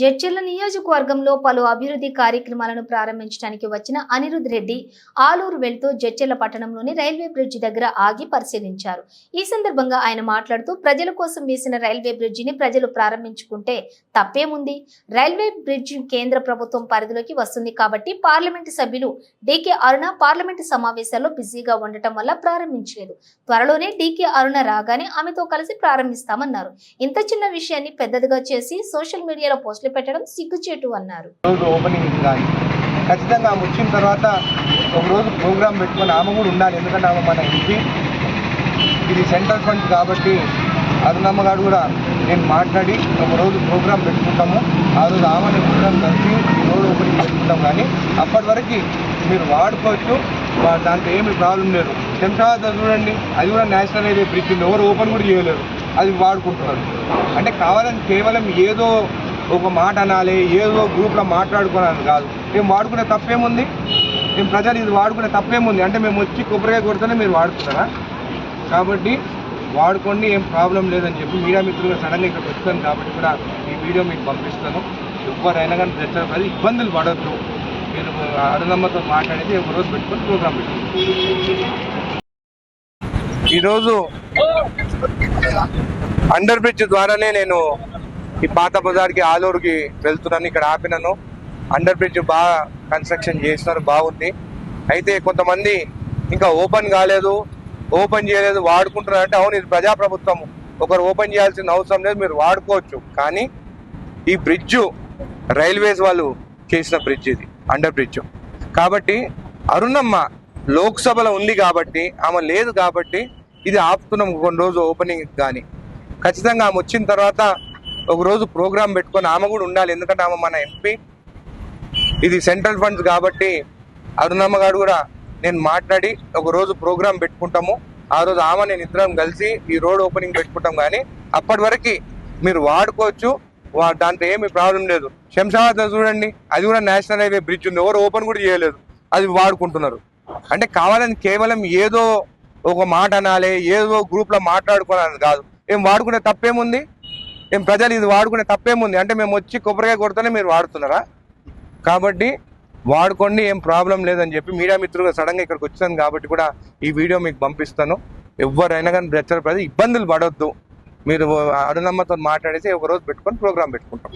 జడ్చర్ల నియోజకవర్గంలో పలు అభివృద్ధి కార్యక్రమాలను ప్రారంభించడానికి వచ్చిన అనిరుద్ రెడ్డి ఆలూరు వెళ్తూ జడ్చర్ల పట్టణంలోని రైల్వే బ్రిడ్జి దగ్గర ఆగి పరిశీలించారు. ఈ సందర్భంగా ఆయన మాట్లాడుతూ ప్రజల కోసం వేసిన రైల్వే బ్రిడ్జిని ప్రజలు ప్రారంభించుకుంటే తప్పేముంది? రైల్వే బ్రిడ్జి కేంద్ర ప్రభుత్వం పరిధిలోకి వస్తుంది కాబట్టి పార్లమెంటు సభ్యులు డీకే అరుణ పార్లమెంటు సమావేశాల్లో బిజీగా ఉండటం వల్ల ప్రారంభించలేదు. త్వరలోనే డీకే అరుణ రాగానే ఆమెతో కలిసి ప్రారంభిస్తామన్నారు. ఇంత చిన్న విషయాన్ని పెద్దదిగా చేసి సోషల్ మీడియాలో పోస్ట్ పోస్టులు పెట్టడం సిగ్గుచేటు అన్నారు. కానీ ఖచ్చితంగా ఆమె వచ్చిన తర్వాత ఒక రోజు ప్రోగ్రామ్ పెట్టుకొని ఆమె కూడా ఉండాలి. ఎందుకంటే ఆమె మన ఎంపీ. ఇది సెంట్రల్ ఫండ్ కాబట్టి అరుణమ్మ గారు కూడా నేను మాట్లాడి ఒక రోజు ప్రోగ్రామ్ పెట్టుకుంటాము. ఆ రోజు ఆమెని ప్రోగ్రామ్ కలిసి రోజు ఓపెనింగ్ పెట్టుకుంటాం. కానీ అప్పటి వరకు మీరు వాడుకోవచ్చు. దాంట్లో ఏమి ప్రాబ్లం లేదు. శంషాబాద్ చూడండి. అది కూడా నేషనల్ హైవే బ్రిడ్జ్ ఉంది. ఎవరు ఓపెన్ కూడా చేయలేరు. అది వాడుకుంటున్నారు. అంటే కావాలని కేవలం ఏదో ఒక మాట అనాలి ఏదో గ్రూప్లో మాట్లాడుకోవాలని కాదు. మేము వాడుకునే తప్పేముంది? మేము ప్రజలు ఇది వాడుకునే తప్పేముంది? అంటే మేము వచ్చి కొబ్బరికాయ కొడితేనే మీరు వాడుతున్నారా కాబట్టి వాడుకోండి ఏం ప్రాబ్లం లేదని చెప్పి మీడియా మిత్రులు సడన్గా ఇక్కడికి వచ్చాను కాబట్టి కూడా ఈ వీడియో మీకు పంపిస్తాను. ఎవరైనా కానీ తెచ్చారు ఇబ్బందులు పడద్దు. మీరు అరుణమ్మతో మాట్లాడితే ఒక రోజు పెట్టుకొని ప్రోగ్రామ్ పెట్టుకుంటాను ఈరోజు అండర్ బ్రిడ్జ్ ద్వారానే నేను ఈ పాత బజార్కి ఆలూరుకి వెళ్తున్నాను ఇక్కడ ఆపినాను. అండర్ బ్రిడ్జ్ బాగా కన్స్ట్రక్షన్ చేస్తున్నారు బాగుంది. అయితే కొంతమంది ఇంకా ఓపెన్ కాలేదు ఓపెన్ చేయలేదు వాడుకుంటున్నారు అంటే అవును ఇది ప్రజాప్రభుత్వం. ఒకరు ఓపెన్ చేయాల్సిన అవసరం లేదు మీరు వాడుకోవచ్చు. కానీ ఈ బ్రిడ్జ్ రైల్వేస్ వాళ్ళు చేసిన బ్రిడ్జ్ ఇది అండర్ బ్రిడ్జ్. కాబట్టి అరుణమ్మ లోక్సభలో ఉంది కాబట్టి ఆమె లేదు కాబట్టి ఇది ఆపుతున్నాం కొన్ని రోజు ఓపెనింగ్ కానీ. ఖచ్చితంగా ఆమె వచ్చిన తర్వాత ఒక రోజు ప్రోగ్రామ్ పెట్టుకొని ఆమె కూడా ఉండాలి. ఎందుకంటే ఆమె మన ఎంపీ. ఇది సెంట్రల్ ఫండ్స్ కాబట్టి అరుణమ్మ గారు కూడా నేను మాట్లాడి ఒక రోజు ప్రోగ్రామ్ పెట్టుకుంటాము. ఆ రోజు ఆమె నేను ఇద్దరం కలిసి ఈ రోడ్ ఓపెనింగ్ పెట్టుకుంటాం కానీ అప్పటి వరకు మీరు వాడుకోవచ్చు. వా- దాంట్లో ఏమి ప్రాబ్లం లేదు. శంషాబాద్ చూడండి అది కూడా నేషనల్ హైవే బ్రిడ్జ్ ఉంది. ఎవరు ఓపెన్ కూడా చేయలేదు. అది వాడుకుంటున్నారు. అంటే కావాలని కేవలం ఏదో ఒక మాట అనాలి ఏదో గ్రూప్లో మాట్లాడుకోవాలని కాదు. ఏం వాడుకునే తప్పేముంది? ఏం ప్రజలు ఇది వాడుకునే తప్పేముంది? అంటే మేము వచ్చి కొబ్బరికాయ కొడితేనే మీరు వాడుతున్నారా? కాబట్టి వాడుకోండి ఏం ప్రాబ్లం లేదని చెప్పి మీడియా మిత్రులు సడన్గా ఇక్కడికి వచ్చాను కాబట్టి కూడా ఈ వీడియో మీకు పంపిస్తాను. ఎవరైనా కానీ ప్రచార ప్రజలు ఇబ్బందులు పడొద్దు. మీరు అరుణమ్మతో మాట్లాడేసి ఒక రోజు పెట్టుకొని ప్రోగ్రామ్ పెట్టుకుంటాం.